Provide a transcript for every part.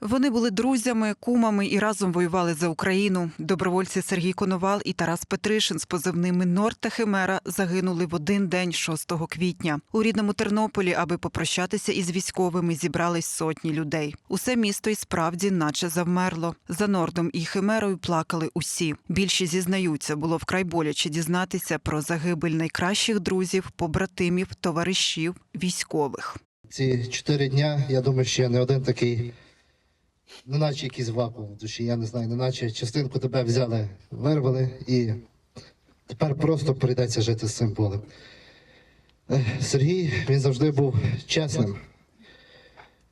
Вони були друзями, кумами і разом воювали за Україну. Добровольці Сергій Коновал і Тарас Петришин з позивними Норд та Химера загинули в один день 6 квітня. У рідному Тернополі, аби попрощатися із військовими, зібрались сотні людей. Усе місто і справді наче завмерло. За Нордом і Химерою плакали усі. Більші зізнаються, було вкрай боляче дізнатися про загибель найкращих друзів, побратимів, товаришів, військових. Ці чотири дня, я думаю, що я не один такий, неначе якийсь вакуум в душі, я не знаю, неначе частинку тебе взяли, вирвали і тепер просто прийдеться жити з цим болем. Сергій, він завжди був чесним,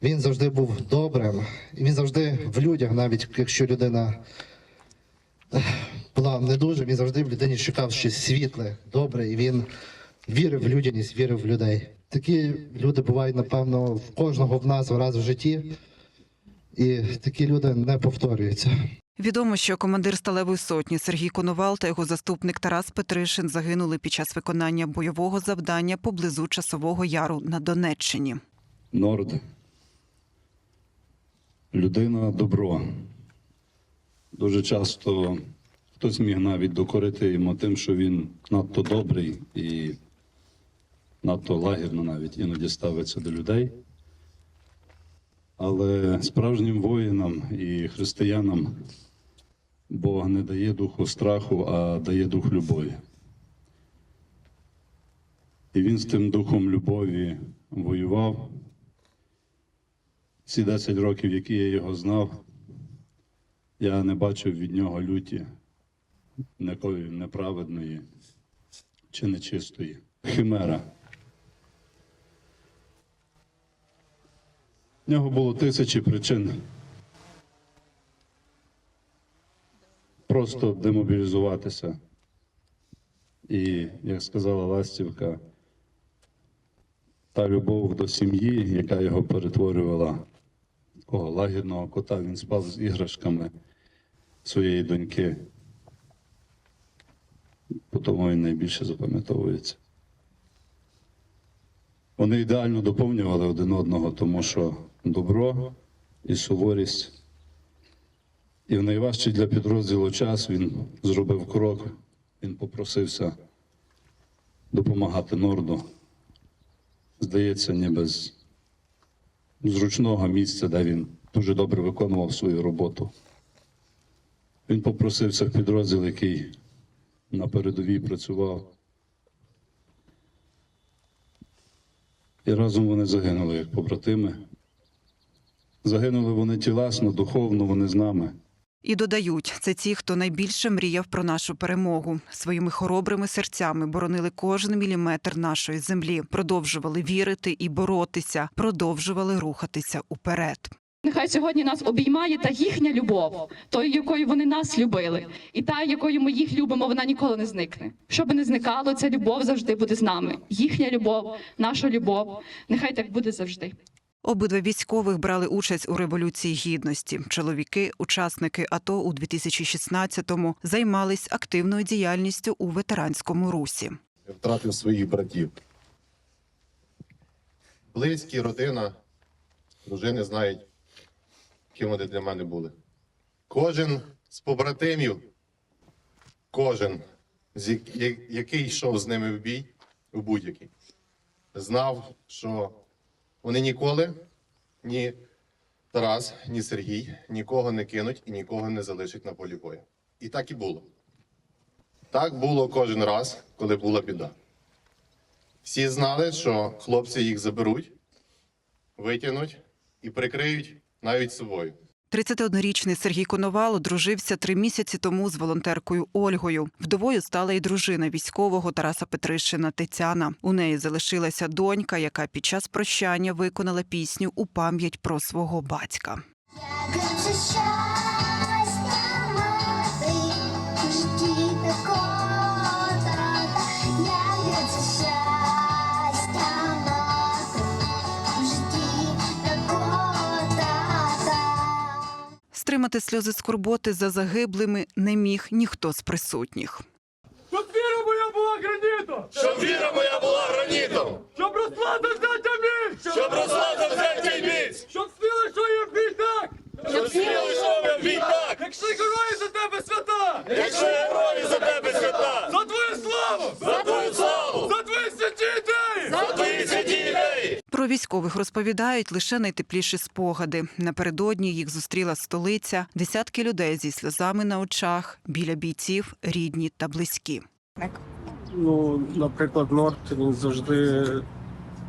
він завжди був добрим, і він завжди в людях, навіть якщо людина була не дуже, він завжди в людині шукав щось світле, добре, і він вірив в людяність, вірив в людей. Такі люди бувають, напевно, в кожного в нас раз в житті, і такі люди не повторюються. Відомо, що командир сталевої сотні Сергій Коновал та його заступник Тарас Петришин загинули під час виконання бойового завдання поблизу часового яру на Донеччині. Норд. Людина добро. Дуже часто хтось міг навіть докорити йому тим, що він надто добрий і надто лагідно навіть іноді ставиться до людей. Але справжнім воїнам і християнам Бог не дає духу страху, а дає дух любові. І він з тим духом любові воював. Ці 10 років, які я його знав, я не бачив від нього люті, якої неправедної чи нечистої. Химера. В нього було тисячі причин. Просто демобілізуватися. І, як сказала Ластівка, та любов до сім'ї, яка його перетворювала такого лагідного кота, він спав з іграшками своєї доньки. По тому він найбільше запам'ятовується. Вони ідеально доповнювали один одного, тому що добро і суворість. І в найважчий для підрозділу час він зробив крок, він попросився допомагати Норду здається, ніби з зручного місця, де він дуже добре виконував свою роботу. Він попросився в підрозділ, який на передовій працював. І разом вони загинули як побратими. Загинули вони тілесно, духовно, вони з нами. І додають, це ті, хто найбільше мріяв про нашу перемогу. Своїми хоробрими серцями боронили кожен міліметр нашої землі, продовжували вірити і боротися, продовжували рухатися уперед. Нехай сьогодні нас обіймає та їхня любов, тою, якою вони нас любили, і та, якою ми їх любимо, вона ніколи не зникне. Що би не зникало, ця любов завжди буде з нами. Їхня любов, наша любов. Нехай так буде завжди. Обидва військових брали участь у революції гідності. Чоловіки, учасники АТО у 2016-му, займались активною діяльністю у ветеранському русі. Я втратив своїх братів. Близькі, родина, дружини знають, ким вони для мене були. Кожен з побратимів, кожен, який йшов з ними в бій, у будь-який, знав, що вони ніколи, ні Тарас, ні Сергій нікого не кинуть і нікого не залишать на полі бою. І так і було. Так було кожен раз, коли була біда. Всі знали, що хлопці їх заберуть, витягнуть і прикриють навіть собою. 31-річний Сергій Коновал одружився три місяці тому з волонтеркою Ольгою. Вдовою стала і дружина військового Тараса Петришина Тетяна. У неї залишилася донька, яка під час прощання виконала пісню у пам'ять про свого батька. Стримати сльози скорботи за загиблими не міг ніхто з присутніх. Щоб віра моя була гранітом! Щоб віра моя була гранітом, Щоб росла до міг! щоб росла завзяття й міць, Щоб сміла, що є в війнах! Якщо герої за тебе свята! Якщо герої за тебе свята, За твою славу! за твою славу, За твої святі ідеї! за твої святі ідеї. Про військових розповідають лише найтепліші спогади. Напередодні їх зустріла столиця, десятки людей зі сльозами на очах, біля бійців, рідні та близькі. Ну, наприклад, Норт він завжди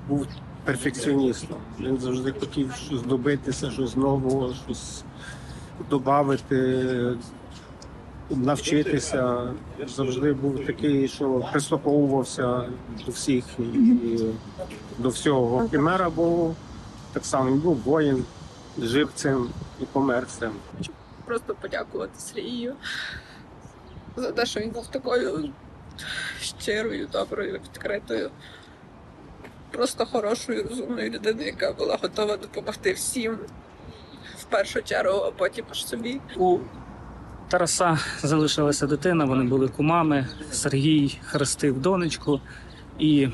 був перфекціоністом. Він завжди хотів щось добитися, щось нового, щось додати, навчитися. Завжди був такий, що прислуховувався до всіх і до всього. Кімера був так само, він був воїн, жив цим і помер цим. просто подякувати Сергію за те, що він був такою щирою, доброю, відкритою, просто хорошою, розумною людиною, яка була готова допомогти всім в першу чергу, а потім аж собі. Тараса залишилася дитина, вони були кумами. Сергій хрестив донечку, і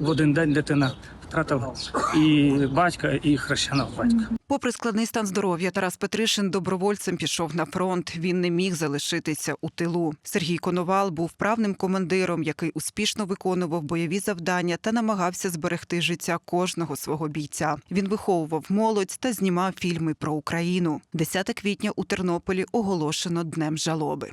в один день дитина втратила і батька, і хрещеного батька. Попри складний стан здоров'я, Тарас Петришин добровольцем пішов на фронт. Він не міг залишитися у тилу. Сергій Коновал був правним командиром, який успішно виконував бойові завдання та намагався зберегти життя кожного свого бійця. Він виховував молодь та знімав фільми про Україну. 10 квітня у Тернополі оголошено днем жалоби.